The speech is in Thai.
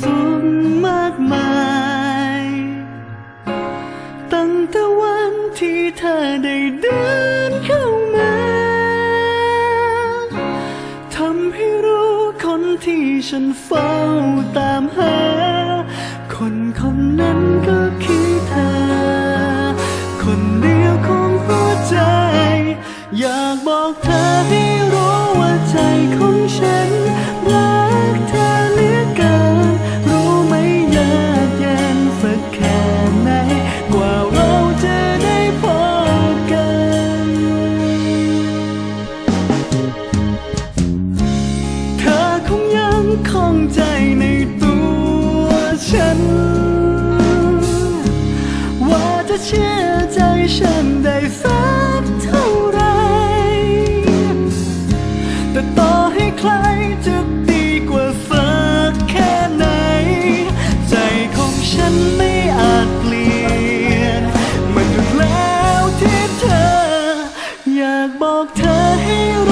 สุขมากมาย ตั้งแต่วันที่เธอได้เดินเข้ามาทำให้รู้คนที่ฉันเฝ้าตามหา คนคนนั้นก็คือเธอ คนเดียวของหัวใจ อยากบอกเธอให้รู้ว่าใจของฉัน เชื่อใจฉันได้สักเท่าไร แต่ต่อให้ใครจะดีกว่าสักแค่ไหน ใจของฉันไม่อาจเปลี่ยน มันหยุดแล้วที่เธอ อยากบอกเธอให้รู้